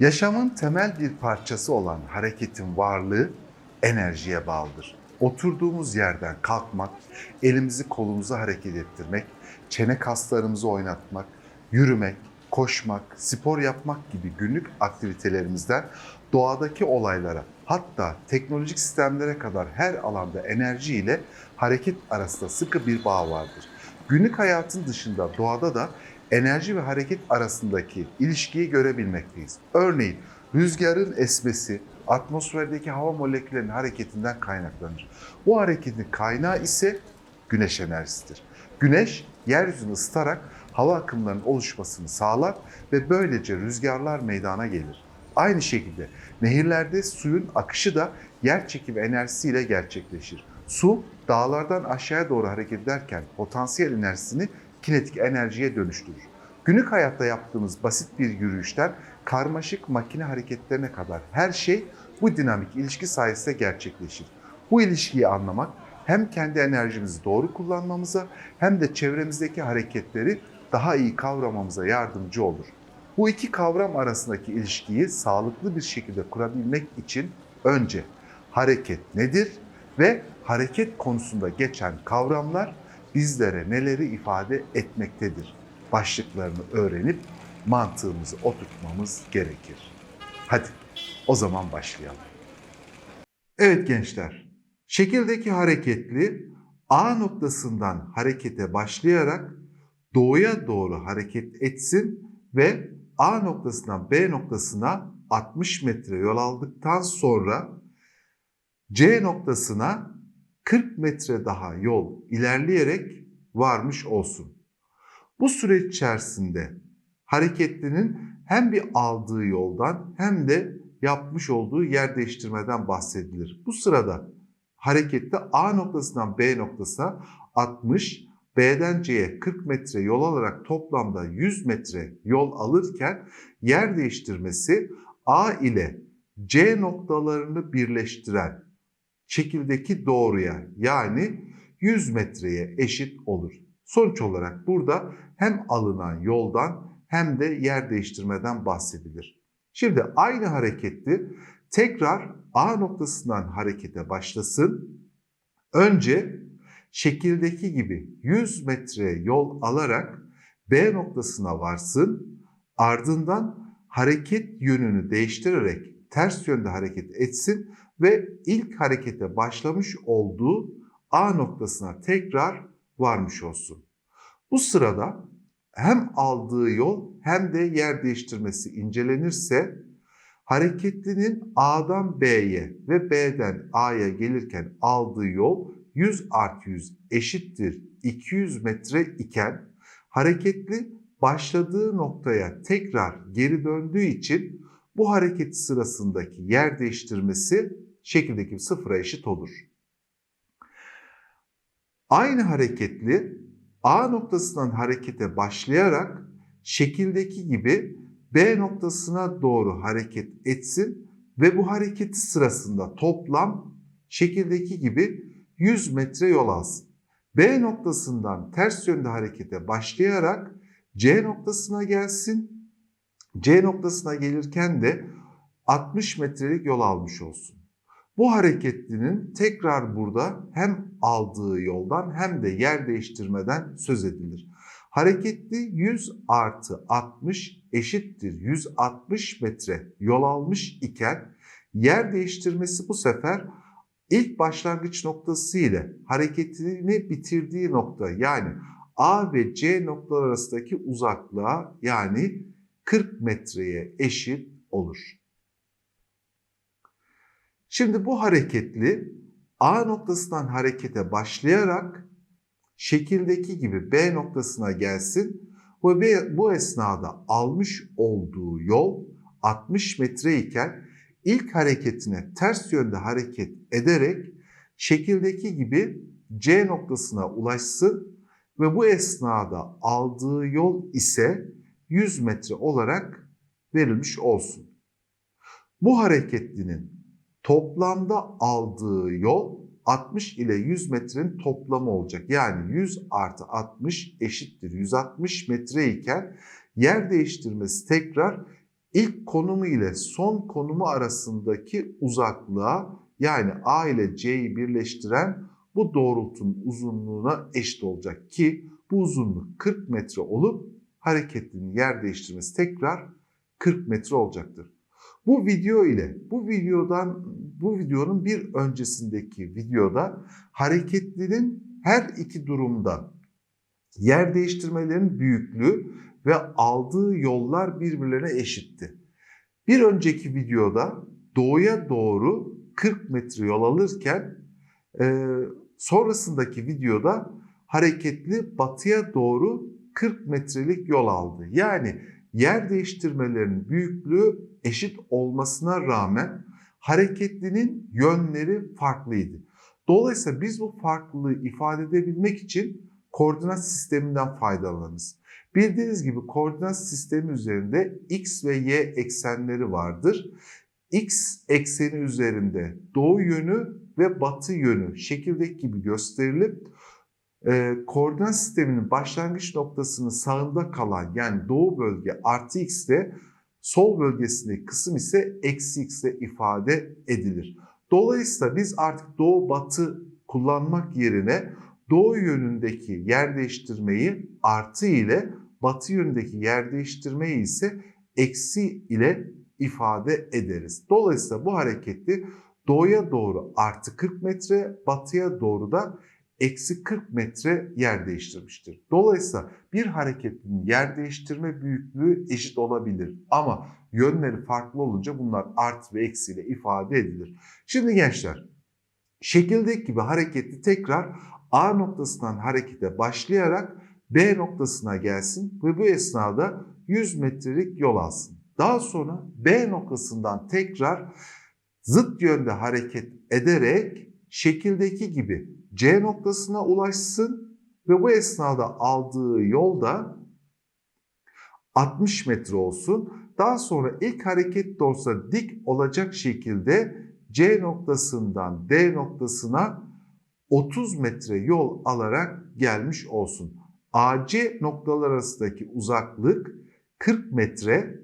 Yaşamın temel bir parçası olan hareketin varlığı enerjiye bağlıdır. Oturduğumuz yerden kalkmak, elimizi kolumuzu hareket ettirmek, çene kaslarımızı oynatmak, yürümek, koşmak, spor yapmak gibi günlük aktivitelerimizden doğadaki olaylara hatta teknolojik sistemlere kadar her alanda enerji ile hareket arasında sıkı bir bağ vardır. Günlük hayatın dışında doğada da enerji ve hareket arasındaki ilişkiyi görebilmekteyiz. Örneğin rüzgarın esmesi atmosferdeki hava moleküllerinin hareketinden kaynaklanır. Bu hareketin kaynağı ise güneş enerjisidir. Güneş yeryüzünü ısıtarak hava akımlarının oluşmasını sağlar ve böylece rüzgarlar meydana gelir. Aynı şekilde nehirlerde suyun akışı da yer çekimi enerjisiyle gerçekleşir. Su dağlardan aşağıya doğru hareket ederken potansiyel enerjisini kinetik enerjiye dönüştürür. Günlük hayatta yaptığımız basit bir yürüyüşten karmaşık makine hareketlerine kadar her şey bu dinamik ilişki sayesinde gerçekleşir. Bu ilişkiyi anlamak hem kendi enerjimizi doğru kullanmamıza hem de çevremizdeki hareketleri daha iyi kavramamıza yardımcı olur. Bu iki kavram arasındaki ilişkiyi sağlıklı bir şekilde kurabilmek için önce hareket nedir ve hareket konusunda geçen kavramlar bizlere neleri ifade etmektedir başlıklarını öğrenip mantığımızı oturtmamız gerekir. Hadi o zaman başlayalım. Evet gençler, şekildeki hareketli A noktasından harekete başlayarak doğuya doğru hareket etsin ve A noktasından B noktasına 60 metre yol aldıktan sonra C noktasına 40 metre daha yol ilerleyerek varmış olsun. Bu süreç içerisinde hareketlinin hem bir aldığı yoldan hem de yapmış olduğu yer değiştirmeden bahsedilir. Bu sırada harekette A noktasından B noktasına 60, B'den C'ye 40 metre yol alarak toplamda 100 metre yol alırken yer değiştirmesi A ile C noktalarını birleştiren şekildeki doğruya yani 100 metreye eşit olur. Sonuç olarak burada hem alınan yoldan hem de yer değiştirmeden bahsedilir. Şimdi aynı hareketli tekrar A noktasından harekete başlasın. Önce şekildeki gibi 100 metre yol alarak B noktasına varsın. Ardından hareket yönünü değiştirerek ters yönde hareket etsin ve ilk harekete başlamış olduğu A noktasına tekrar varmış olsun. Bu sırada hem aldığı yol hem de yer değiştirmesi incelenirse hareketlinin A'dan B'ye ve B'den A'ya gelirken aldığı yol 100 artı 100 eşittir 200 metre iken hareketli başladığı noktaya tekrar geri döndüğü için bu hareket sırasındaki yer değiştirmesi şekildeki sıfıra eşit olur. Aynı hareketli A noktasından harekete başlayarak şekildeki gibi B noktasına doğru hareket etsin ve bu hareket sırasında toplam şekildeki gibi 100 metre yol alsın. B noktasından ters yönde harekete başlayarak C noktasına gelsin. C noktasına gelirken de 60 metrelik yol almış olsun. Bu hareketlinin tekrar burada hem aldığı yoldan hem de yer değiştirmeden söz edilir. Hareketli 100 artı 60 eşittir 160 metre yol almış iken yer değiştirmesi bu sefer ilk başlangıç noktası ile hareketini bitirdiği nokta yani A ve C noktalar arasındaki uzaklığa yani 40 metreye eşit olur. Şimdi bu hareketli A noktasından harekete başlayarak şekildeki gibi B noktasına gelsin ve bu esnada almış olduğu yol 60 metre iken ilk hareketine ters yönde hareket ederek şekildeki gibi C noktasına ulaşsın ve bu esnada aldığı yol ise 100 metre olarak verilmiş olsun. Bu hareketlinin toplamda aldığı yol 60 ile 100 metrenin toplamı olacak. Yani 100 artı 60 eşittir 160 metre iken yer değiştirmesi tekrar ilk konumu ile son konumu arasındaki uzaklığa yani A ile C'yi birleştiren bu doğrultunun uzunluğuna eşit olacak ki bu uzunluk 40 metre olup hareketlinin yer değiştirmesi tekrar 40 metre olacaktır. Bu video ile bu videodan bu videonun bir öncesindeki videoda hareketlinin her iki durumda yer değiştirmelerin büyüklüğü ve aldığı yollar birbirlerine eşitti. Bir önceki videoda doğuya doğru 40 metre yol alırken e, sonrasındaki videoda hareketli batıya doğru 40 metrelik yol aldı. Yani yer değiştirmelerinin büyüklüğü eşit olmasına rağmen hareketlinin yönleri farklıydı. Dolayısıyla biz bu farklılığı ifade edebilmek için koordinat sisteminden faydalanırız. Bildiğiniz gibi koordinat sistemi üzerinde x ve y eksenleri vardır. X ekseni üzerinde doğu yönü ve batı yönü şekildeki gibi gösterilip e, koordinat sisteminin başlangıç noktasının sağında kalan yani doğu bölge artı x'te sol bölgesindeki kısım ise eksi x'te ifade edilir. Dolayısıyla biz artık doğu batı kullanmak yerine doğu yönündeki yer değiştirmeyi artı ile batı yönündeki yer değiştirmeyi ise eksi ile ifade ederiz. Dolayısıyla bu hareketi doğuya doğru artı 40 metre, batıya doğru da eksi 40 metre yer değiştirmiştir. Dolayısıyla bir hareketin yer değiştirme büyüklüğü eşit olabilir ama yönleri farklı olunca bunlar artı ve eksi ile ifade edilir. Şimdi gençler şekildeki gibi hareketi tekrar A noktasından harekete başlayarak B noktasına gelsin ve bu esnada 100 metrelik yol alsın. Daha sonra B noktasından tekrar zıt yönde hareket ederek şekildeki gibi C noktasına ulaşsın ve bu esnada aldığı yolda 60 metre olsun. Daha sonra ilk hareket doğrusu dik olacak şekilde C noktasından D noktasına 30 metre yol alarak gelmiş olsun. AC noktalar arasındaki uzaklık 40 metre,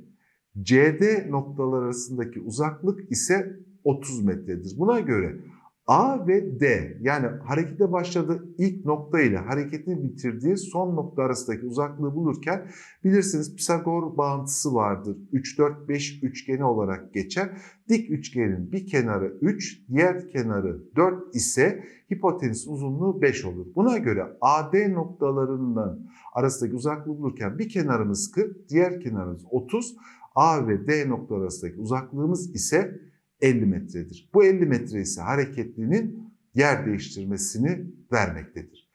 CD noktalar arasındaki uzaklık ise 30 metredir. Buna göre A ve D yani harekete başladığı ilk nokta ile hareketini bitirdiği son nokta arasındaki uzaklığı bulurken bilirsiniz Pisagor bağıntısı vardır. 3 4 5 üçgeni olarak geçer. Dik üçgenin bir kenarı 3, diğer kenarı 4 ise hipotenüs uzunluğu 5 olur. Buna göre AD noktalarından arasındaki uzaklığı bulurken bir kenarımız 40, diğer kenarımız 30. A ve D noktaları arasındaki uzaklığımız ise 50 metredir. Bu 50 metre ise hareketlinin yer değiştirmesini vermektedir.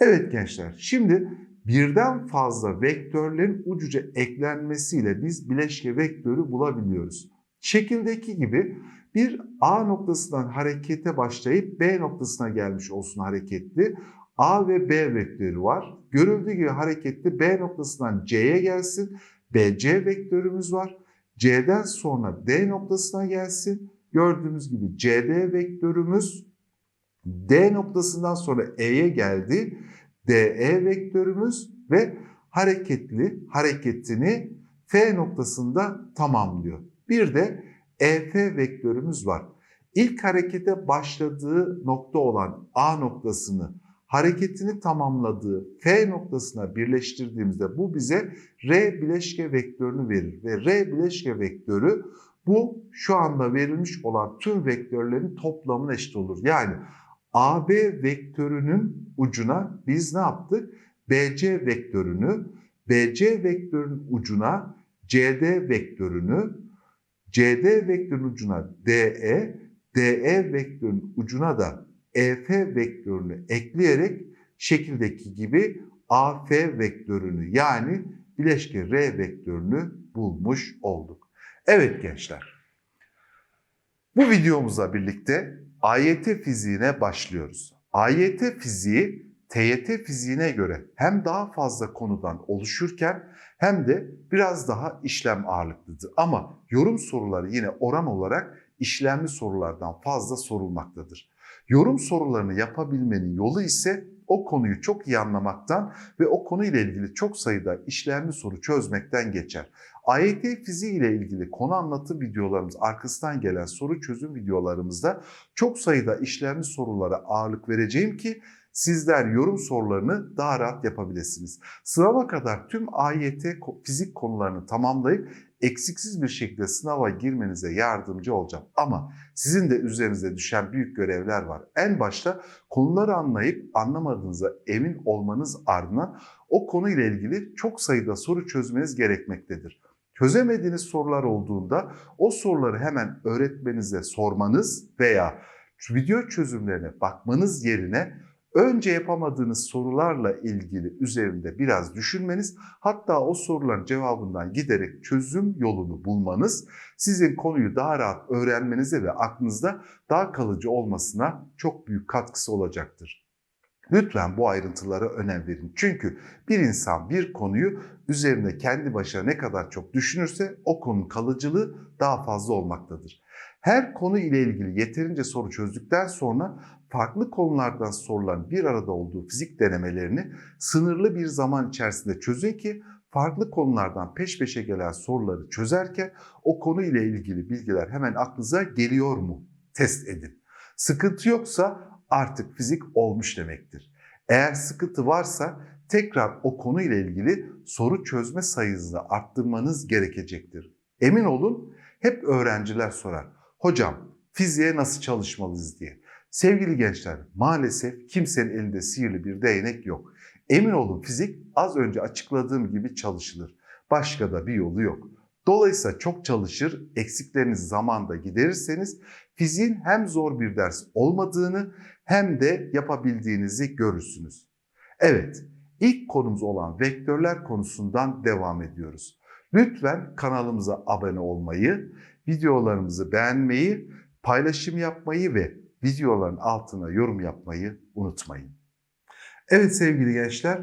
Evet gençler şimdi birden fazla vektörlerin ucuca eklenmesiyle biz bileşke vektörü bulabiliyoruz. Şekildeki gibi bir A noktasından harekete başlayıp B noktasına gelmiş olsun hareketli. A ve B vektörü var. Görüldüğü gibi hareketli B noktasından C'ye gelsin. BC vektörümüz var. C'den sonra D noktasına gelsin. Gördüğümüz gibi CD vektörümüz D noktasından sonra E'ye geldi. DE vektörümüz ve hareketli hareketini F noktasında tamamlıyor. Bir de EF vektörümüz var. İlk harekete başladığı nokta olan A noktasını hareketini tamamladığı F noktasına birleştirdiğimizde bu bize R bileşke vektörünü verir. Ve R bileşke vektörü bu şu anda verilmiş olan tüm vektörlerin toplamına eşit olur. Yani AB vektörünün ucuna biz ne yaptık? BC vektörünü, BC vektörünün ucuna CD vektörünü, CD vektörünün ucuna DE, DE vektörünün ucuna da EF vektörünü ekleyerek şekildeki gibi AF vektörünü yani bileşke R vektörünü bulmuş olduk. Evet gençler. Bu videomuzla birlikte AYT fiziğine başlıyoruz. AYT fiziği TYT fiziğine göre hem daha fazla konudan oluşurken hem de biraz daha işlem ağırlıklıdır. Ama yorum soruları yine oran olarak işlemli sorulardan fazla sorulmaktadır. Yorum sorularını yapabilmenin yolu ise o konuyu çok iyi anlamaktan ve o konuyla ilgili çok sayıda işlemli soru çözmekten geçer. AYT fiziği ile ilgili konu anlatım videolarımız, arkasından gelen soru çözüm videolarımızda çok sayıda işlemli sorulara ağırlık vereceğim ki sizler yorum sorularını daha rahat yapabilirsiniz. Sınava kadar tüm AYT fizik konularını tamamlayıp eksiksiz bir şekilde sınava girmenize yardımcı olacağım. Ama sizin de üzerinize düşen büyük görevler var. En başta konuları anlayıp anlamadığınıza emin olmanız ardından o konuyla ilgili çok sayıda soru çözmeniz gerekmektedir. Çözemediğiniz sorular olduğunda o soruları hemen öğretmenize sormanız veya video çözümlerine bakmanız yerine önce yapamadığınız sorularla ilgili üzerinde biraz düşünmeniz, hatta o soruların cevabından giderek çözüm yolunu bulmanız sizin konuyu daha rahat öğrenmenize ve aklınızda daha kalıcı olmasına çok büyük katkısı olacaktır. Lütfen bu ayrıntılara önem verin. Çünkü bir insan bir konuyu üzerinde kendi başına ne kadar çok düşünürse o konunun kalıcılığı daha fazla olmaktadır. Her konu ile ilgili yeterince soru çözdükten sonra farklı konulardan sorulan bir arada olduğu fizik denemelerini sınırlı bir zaman içerisinde çözün ki farklı konulardan peş peşe gelen soruları çözerken o konu ile ilgili bilgiler hemen aklınıza geliyor mu? Test edin. Sıkıntı yoksa artık fizik olmuş demektir. Eğer sıkıntı varsa tekrar o konu ile ilgili soru çözme sayınızı arttırmanız gerekecektir. Emin olun hep öğrenciler sorar. Hocam fiziğe nasıl çalışmalıyız diye. Sevgili gençler maalesef kimsenin elinde sihirli bir değnek yok. Emin olun fizik az önce açıkladığım gibi çalışılır. Başka da bir yolu yok. Dolayısıyla çok çalışır, eksiklerinizi zamanda giderirseniz fiziğin hem zor bir ders olmadığını hem de yapabildiğinizi görürsünüz. Evet, ilk konumuz olan vektörler konusundan devam ediyoruz. Lütfen kanalımıza abone olmayı, videolarımızı beğenmeyi, paylaşım yapmayı ve videoların altına yorum yapmayı unutmayın. Evet sevgili gençler,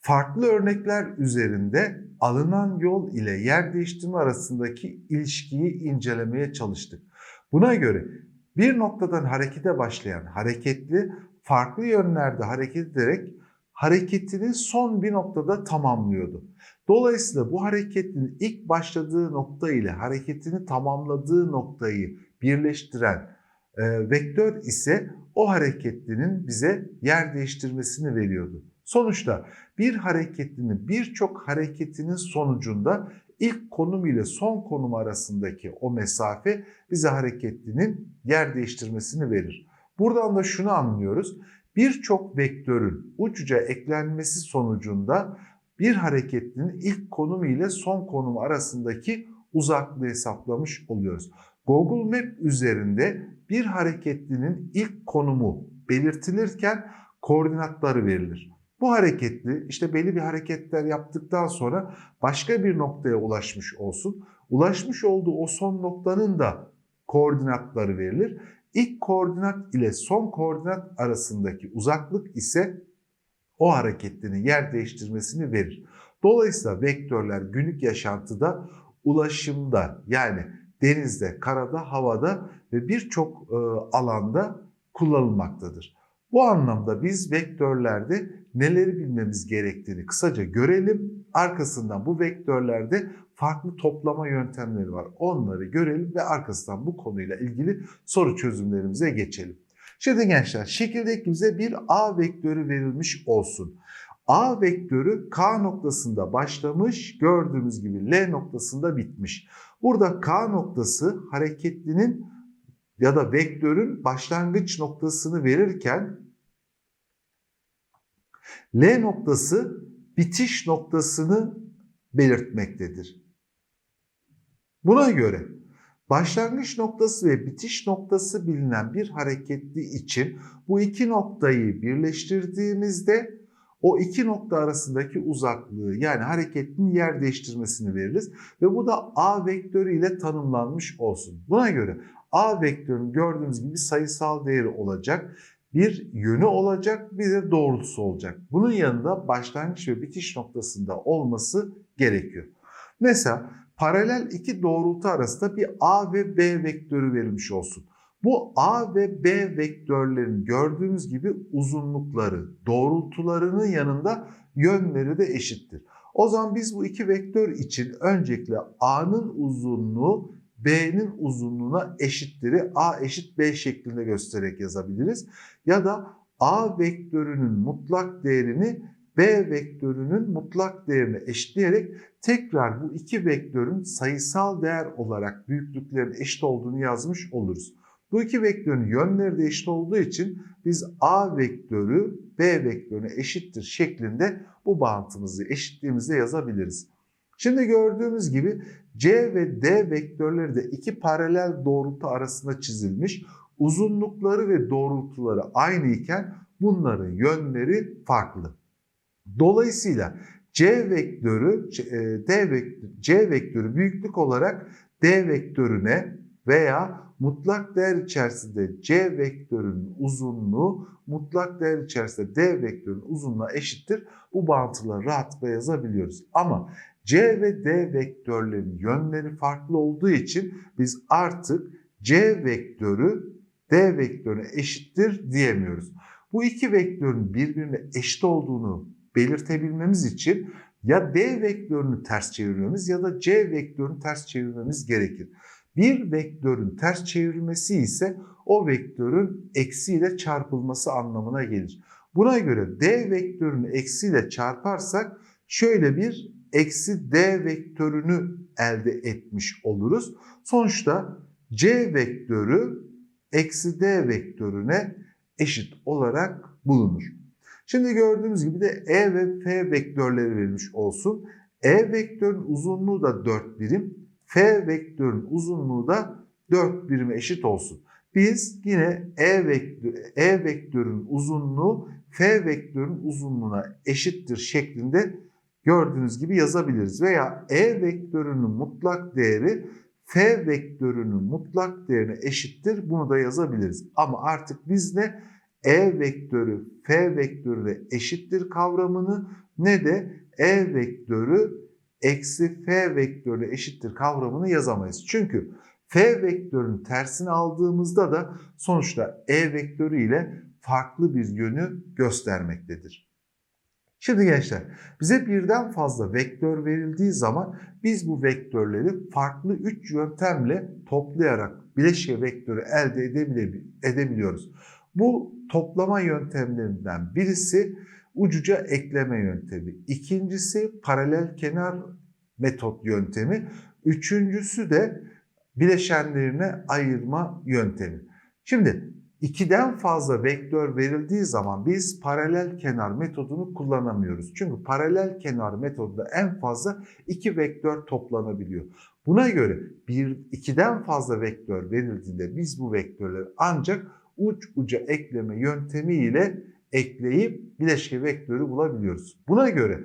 farklı örnekler üzerinde alınan yol ile yer değiştirme arasındaki ilişkiyi incelemeye çalıştık. Buna göre bir noktadan harekete başlayan hareketli farklı yönlerde hareket ederek hareketini son bir noktada tamamlıyordu. Dolayısıyla bu hareketin ilk başladığı nokta ile hareketini tamamladığı noktayı birleştiren vektör ise o hareketlinin bize yer değiştirmesini veriyordu. Sonuçta bir hareketlinin birçok hareketinin sonucunda ilk konum ile son konum arasındaki o mesafe bize hareketlinin yer değiştirmesini verir. Buradan da şunu anlıyoruz. Birçok vektörün uçuca eklenmesi sonucunda bir hareketlinin ilk konumu ile son konumu arasındaki uzaklığı hesaplamış oluyoruz. Google Map üzerinde bir hareketlinin ilk konumu belirtilirken koordinatları verilir. Bu hareketli işte belli bir hareketler yaptıktan sonra başka bir noktaya ulaşmış olsun. Ulaşmış olduğu o son noktanın da koordinatları verilir. İlk koordinat ile son koordinat arasındaki uzaklık ise o hareketlinin yer değiştirmesini verir. Dolayısıyla vektörler günlük yaşantıda ulaşımda yani denizde, karada, havada ve birçok e, alanda kullanılmaktadır. Bu anlamda biz vektörlerde neleri bilmemiz gerektiğini kısaca görelim. Arkasından bu vektörlerde farklı toplama yöntemleri var. Onları görelim ve arkasından bu konuyla ilgili soru çözümlerimize geçelim. Şimdi gençler şekildeki bize bir A vektörü verilmiş olsun. A vektörü K noktasında başlamış, gördüğümüz gibi L noktasında bitmiş. Burada K noktası hareketlinin ya da vektörün başlangıç noktasını verirken L noktası bitiş noktasını belirtmektedir. Buna göre başlangıç noktası ve bitiş noktası bilinen bir hareketli için bu iki noktayı birleştirdiğimizde o iki nokta arasındaki uzaklığı yani hareketin yer değiştirmesini veririz ve bu da A vektörü ile tanımlanmış olsun. Buna göre A vektörün gördüğümüz gibi sayısal değeri olacak bir yönü olacak, bir de doğrultusu olacak. Bunun yanında başlangıç ve bitiş noktasında olması gerekiyor. Mesela paralel iki doğrultu arasında bir A ve B vektörü verilmiş olsun. Bu A ve B vektörlerin gördüğümüz gibi uzunlukları, doğrultularının yanında yönleri de eşittir. O zaman biz bu iki vektör için öncelikle A'nın uzunluğu B'nin uzunluğuna eşittiri A eşit B şeklinde göstererek yazabiliriz. Ya da A vektörünün mutlak değerini B vektörünün mutlak değerine eşitleyerek tekrar bu iki vektörün sayısal değer olarak büyüklüklerin eşit olduğunu yazmış oluruz. Bu iki vektörün yönleri de eşit olduğu için biz A vektörü B vektörüne eşittir şeklinde bu bağıntımızı eşitliğimizde yazabiliriz. Şimdi gördüğümüz gibi C ve D vektörleri de iki paralel doğrultu arasında çizilmiş. Uzunlukları ve doğrultuları aynı iken bunların yönleri farklı. Dolayısıyla C vektörü e, D vektörü, C vektörü büyüklük olarak D vektörüne veya mutlak değer içerisinde C vektörünün uzunluğu mutlak değer içerisinde D vektörünün uzunluğuna eşittir. Bu bağıntıları rahatlıkla yazabiliyoruz. Ama C ve D vektörlerin yönleri farklı olduğu için biz artık C vektörü D vektörüne eşittir diyemiyoruz. Bu iki vektörün birbirine eşit olduğunu belirtebilmemiz için ya D vektörünü ters çevirmemiz ya da C vektörünü ters çevirmemiz gerekir. Bir vektörün ters çevrilmesi ise o vektörün eksiyle çarpılması anlamına gelir. Buna göre D vektörünü eksiyle çarparsak şöyle bir eksi D vektörünü elde etmiş oluruz. Sonuçta C vektörü eksi D vektörüne eşit olarak bulunur. Şimdi gördüğümüz gibi de E ve F vektörleri verilmiş olsun. E vektörün uzunluğu da 4 birim, F vektörün uzunluğu da 4 birime eşit olsun. Biz yine E, vektör, e vektörün uzunluğu F vektörün uzunluğuna eşittir şeklinde gördüğünüz gibi yazabiliriz. Veya E vektörünün mutlak değeri F vektörünün mutlak değerine eşittir. Bunu da yazabiliriz. Ama artık biz ne E vektörü F vektörüne eşittir kavramını ne de E vektörü eksi F vektörüne eşittir kavramını yazamayız. Çünkü F vektörünün tersini aldığımızda da sonuçta E vektörü ile farklı bir yönü göstermektedir. Şimdi gençler bize birden fazla vektör verildiği zaman biz bu vektörleri farklı 3 yöntemle toplayarak bileşke vektörü elde edebiliyoruz. Bu toplama yöntemlerinden birisi ucuca ekleme yöntemi. İkincisi paralel kenar metot yöntemi. Üçüncüsü de bileşenlerine ayırma yöntemi. Şimdi ikiden fazla vektör verildiği zaman biz paralel kenar metodunu kullanamıyoruz. Çünkü paralel kenar metodunda en fazla iki vektör toplanabiliyor. Buna göre bir ikiden fazla vektör verildiğinde biz bu vektörleri ancak uç uca ekleme yöntemiyle ekleyip bileşke vektörü bulabiliyoruz. Buna göre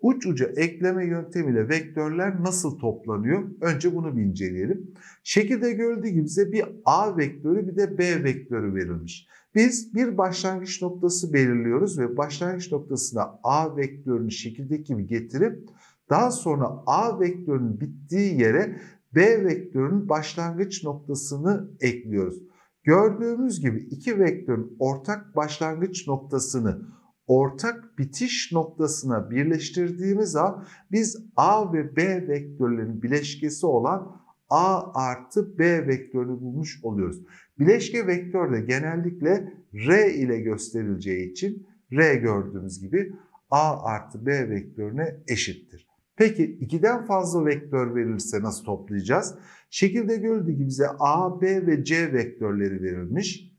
uç uca ekleme yöntemiyle vektörler nasıl toplanıyor? Önce bunu bir inceleyelim. Şekilde görüldüğü gibi bize bir A vektörü bir de B vektörü verilmiş. Biz bir başlangıç noktası belirliyoruz ve başlangıç noktasına A vektörünü şekildeki gibi getirip daha sonra A vektörünün bittiği yere B vektörünün başlangıç noktasını ekliyoruz. Gördüğümüz gibi iki vektörün ortak başlangıç noktasını ortak bitiş noktasına birleştirdiğimiz an biz A ve B vektörlerin bileşkesi olan A artı B vektörünü bulmuş oluyoruz. Bileşke vektör de genellikle R ile gösterileceği için R gördüğümüz gibi A artı B vektörüne eşittir. Peki ikiden fazla vektör verilirse nasıl toplayacağız? Şekilde görüldüğü gibi bize A, B ve C vektörleri verilmiş.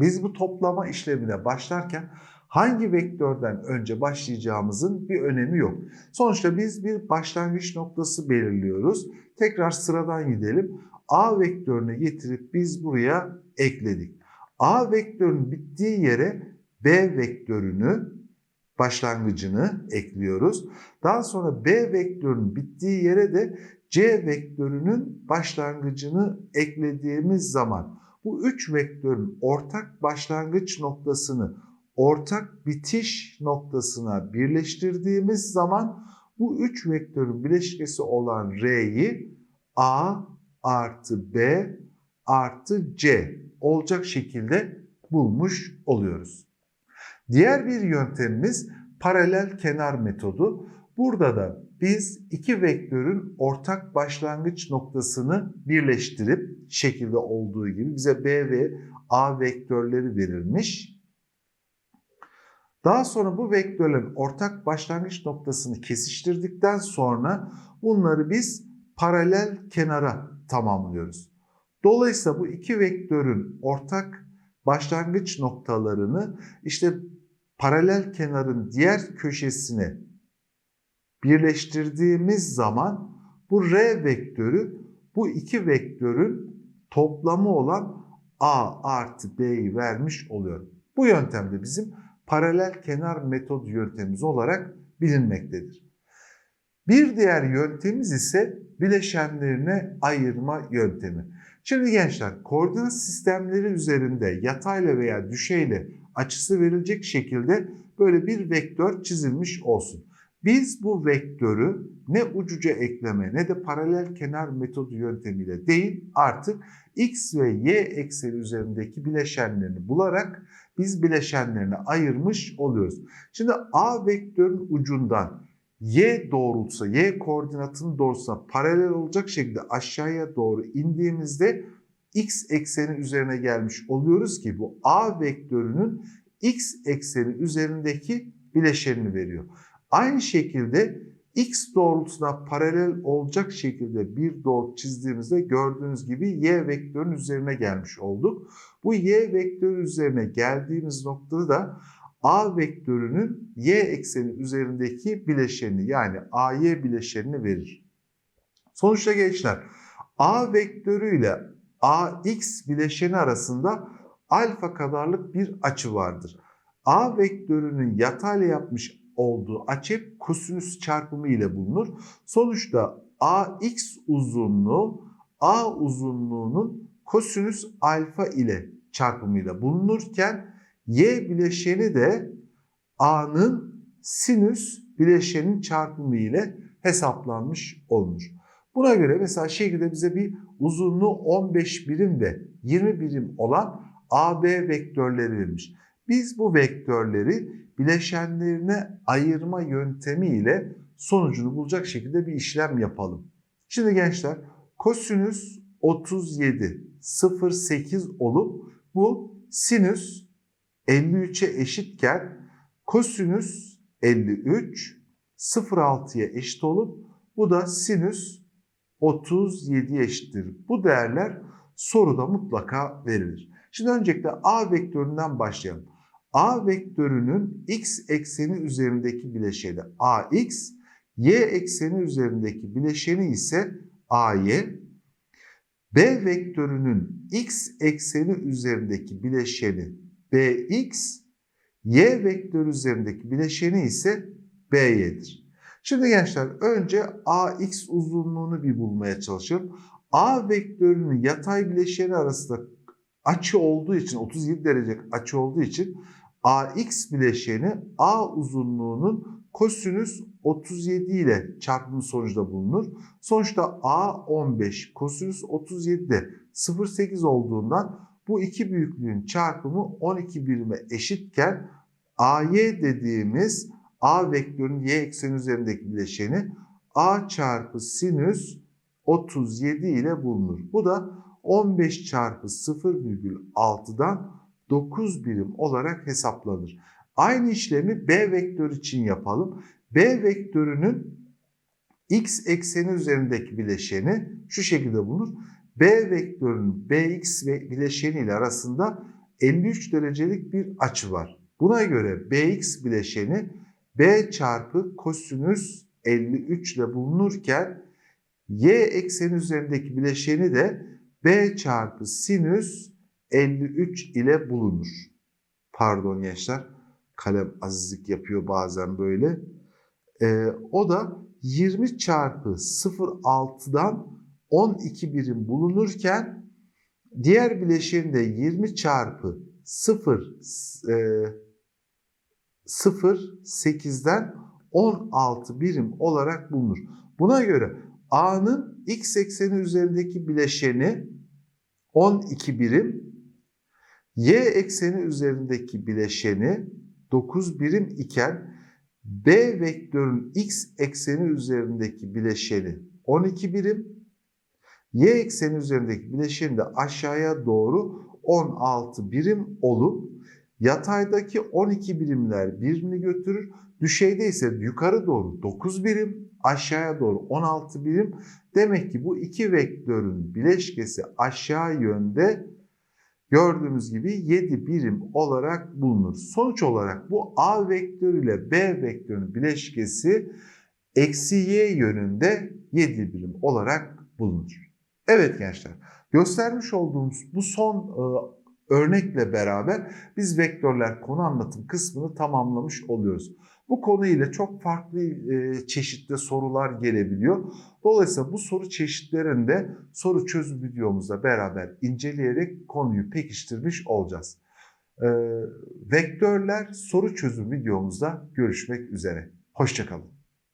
Biz bu toplama işlemine başlarken hangi vektörden önce başlayacağımızın bir önemi yok. Sonuçta biz bir başlangıç noktası belirliyoruz. Tekrar sıradan gidelim. A vektörüne getirip biz buraya ekledik. A vektörünün bittiği yere B vektörünü başlangıcını ekliyoruz. Daha sonra B vektörünün bittiği yere de C vektörünün başlangıcını eklediğimiz zaman bu üç vektörün ortak başlangıç noktasını ortak bitiş noktasına birleştirdiğimiz zaman bu üç vektörün bileşkesi olan R'yi A artı B artı C olacak şekilde bulmuş oluyoruz. Diğer bir yöntemimiz paralel kenar metodu. Burada da biz iki vektörün ortak başlangıç noktasını birleştirip şekilde olduğu gibi bize B ve A vektörleri verilmiş. Daha sonra bu vektörlerin ortak başlangıç noktasını kesiştirdikten sonra bunları biz paralel kenara tamamlıyoruz. Dolayısıyla bu iki vektörün ortak başlangıç noktalarını işte paralel kenarın diğer köşesine birleştirdiğimiz zaman bu R vektörü bu iki vektörün toplamı olan A artı B'yi vermiş oluyor. Bu yöntemde bizim paralel kenar metod yöntemimiz olarak bilinmektedir. Bir diğer yöntemimiz ise bileşenlerine ayırma yöntemi. Şimdi gençler koordinat sistemleri üzerinde yatayla veya düşeyle açısı verilecek şekilde böyle bir vektör çizilmiş olsun. Biz bu vektörü ne ucuca ekleme ne de paralel kenar metodu yöntemiyle değil artık x ve y ekseni üzerindeki bileşenlerini bularak biz bileşenlerini ayırmış oluyoruz. Şimdi a vektörün ucundan y doğrultusa, y koordinatının doğrultusuna paralel olacak şekilde aşağıya doğru indiğimizde x ekseni üzerine gelmiş oluyoruz ki bu a vektörünün x ekseni üzerindeki bileşenini veriyor. Aynı şekilde x doğrultusuna paralel olacak şekilde bir doğru çizdiğimizde gördüğünüz gibi y vektörün üzerine gelmiş olduk. Bu y vektörü üzerine geldiğimiz noktada da a vektörünün y ekseni üzerindeki bileşeni yani ay bileşenini verir. Sonuçta gençler a vektörü ile ax bileşeni arasında alfa kadarlık bir açı vardır. A vektörünün yatayla yapmış olduğu açı kosinüs çarpımı ile bulunur. Sonuçta ax uzunluğu a uzunluğunun kosinüs alfa ile çarpımıyla bulunurken y bileşeni de a'nın sinüs bileşenin çarpımı ile hesaplanmış olunur. Buna göre mesela şekilde bize bir uzunluğu 15 birim ve 20 birim olan AB vektörleri verilmiş. Biz bu vektörleri bileşenlerine ayırma yöntemi ile sonucunu bulacak şekilde bir işlem yapalım. Şimdi gençler kosinüs 37 0,8 olup bu sinüs 53'e eşitken kosinüs 53 0,6'ya eşit olup bu da sinüs 37 eşittir. Bu değerler soruda mutlaka verilir. Şimdi öncelikle A vektöründen başlayalım. A vektörünün x ekseni üzerindeki bileşeni ax, y ekseni üzerindeki bileşeni ise ay. B vektörünün x ekseni üzerindeki bileşeni bx, y vektörü üzerindeki bileşeni ise by'dir. Şimdi gençler önce ax uzunluğunu bir bulmaya çalışalım. A vektörünün yatay bileşeni arasında açı olduğu için 37 derece açı olduğu için ax bileşeni a uzunluğunun kosinüs 37 ile çarpımı sonucunda bulunur. Sonuçta a 15 kosinüs 37 de 0,8 olduğundan bu iki büyüklüğün çarpımı 12 birime eşitken ay dediğimiz a vektörün y ekseni üzerindeki bileşeni a çarpı sinüs 37 ile bulunur. Bu da 15 çarpı 0,6'dan 9 birim olarak hesaplanır. Aynı işlemi B vektörü için yapalım. B vektörünün x ekseni üzerindeki bileşeni şu şekilde bulunur. B vektörünün bx ve bileşeni ile arasında 53 derecelik bir açı var. Buna göre bx bileşeni b çarpı kosinüs 53 ile bulunurken y ekseni üzerindeki bileşeni de b çarpı sinüs 53 ile bulunur. Pardon gençler kalem azizlik yapıyor bazen böyle. Ee, o da 20 çarpı 0,6'dan 12 birim bulunurken diğer bileşeni de 20 çarpı 0 e, 0,8'den 16 birim olarak bulunur. Buna göre A'nın x ekseni üzerindeki bileşeni 12 birim, Y ekseni üzerindeki bileşeni 9 birim iken B vektörün x ekseni üzerindeki bileşeni 12 birim, y ekseni üzerindeki bileşeni de aşağıya doğru 16 birim olup yataydaki 12 birimler birini götürür. Düşeyde ise yukarı doğru 9 birim, aşağıya doğru 16 birim. Demek ki bu iki vektörün bileşkesi aşağı yönde gördüğümüz gibi 7 birim olarak bulunur. Sonuç olarak bu A vektörü ile B vektörünün bileşkesi eksi y yönünde 7 birim olarak bulunur. Evet gençler, göstermiş olduğumuz bu son e, örnekle beraber biz vektörler konu anlatım kısmını tamamlamış oluyoruz. Bu konu ile çok farklı e, çeşitli sorular gelebiliyor. Dolayısıyla bu soru çeşitlerinde soru çözüm videomuzla beraber inceleyerek konuyu pekiştirmiş olacağız. E, vektörler soru çözüm videomuzda görüşmek üzere. Hoşçakalın.